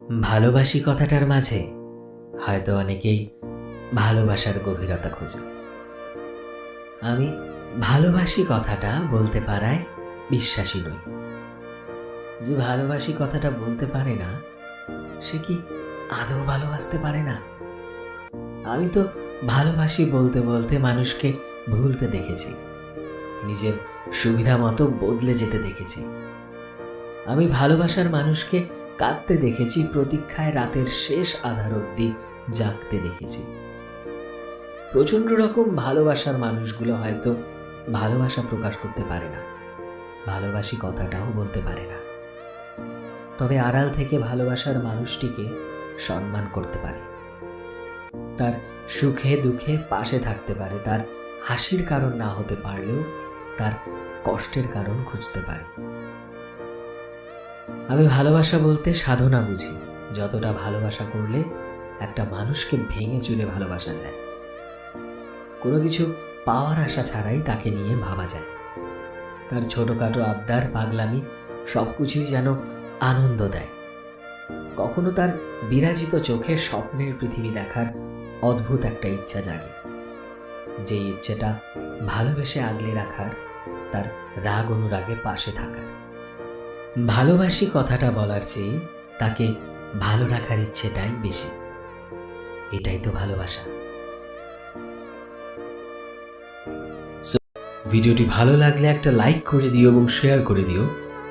ভালোবাসি কথাটার মাঝে হয়তো অনেকেই ভালোবাসার গভীরতা খোঁজে। আমি ভালোবাসি কথাটা বলতে পারায় বিশ্বাসী নই। যে ভালোবাসি কথাটা বলতে পারে না, সে কি আদৌ ভালোবাসতে পারে না? আমি তো ভালোবাসি বলতে বলতে মানুষকে ভুলতে দেখেছি, নিজের সুবিধা মতো বদলে যেতে দেখেছি। আমি ভালোবাসার মানুষকে কাঁদতে দেখেছি, প্রতীক্ষায় রাতের শেষ আধার অব্দি জাগতে দেখেছি। প্রচণ্ড রকম ভালোবাসার মানুষগুলো হয়তো ভালোবাসা প্রকাশ করতে পারে না, ভালোবাসি কথাটাও বলতে পারে না। তবে আড়াল থেকে ভালোবাসার মানুষটিকে সম্মান করতে পারে। তার সুখে দুঃখে পাশে থাকতে পারে, তার হাসির কারণ না হতে পারলেও তার কষ্টের কারণ খুঁজতে পারে। আমি ভালোবাসা বলতে সাধনা বুঝি। যতটা ভালোবাসা করলে একটা মানুষকে ভেঙে চুরে ভালোবাসা যায়। কোনো কিছু পাওয়ার আশা ছাড়াই তাকে নিয়ে ভাবা যায়। তার ছোটোখাটো আবদার, পাগলামি সব কিছুই যেন আনন্দ দেয়। কখনো তার বিরাজিত চোখে স্বপ্নের পৃথিবী দেখার অদ্ভুত একটা ইচ্ছা জাগে। যে ইচ্ছেটা ভালোবেসে আগলে রাখার, তার রাগ অনুরাগে পাশে থাকার। ভালোবাসি কথাটা বলার চেয়ে তাকে ভালো রাখার ইচ্ছেটাই বেশি। এটাই তো ভালোবাসা। ভিডিওটি ভালো লাগলে একটা লাইক করে দিও এবং শেয়ার করে দিও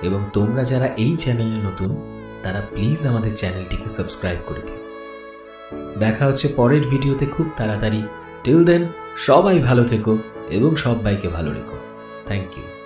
এবং তোমরা যারা এই চ্যানেলে নতুন, তারা প্লিজ আমাদের চ্যানেলটিকে সাবস্ক্রাইব করে দিও। দেখা হচ্ছে পরের ভিডিওতে খুব তাড়াতাড়ি। টিল দেন সবাই ভালো থেকো এবং সবাইকে ভালো রেখো। Thank you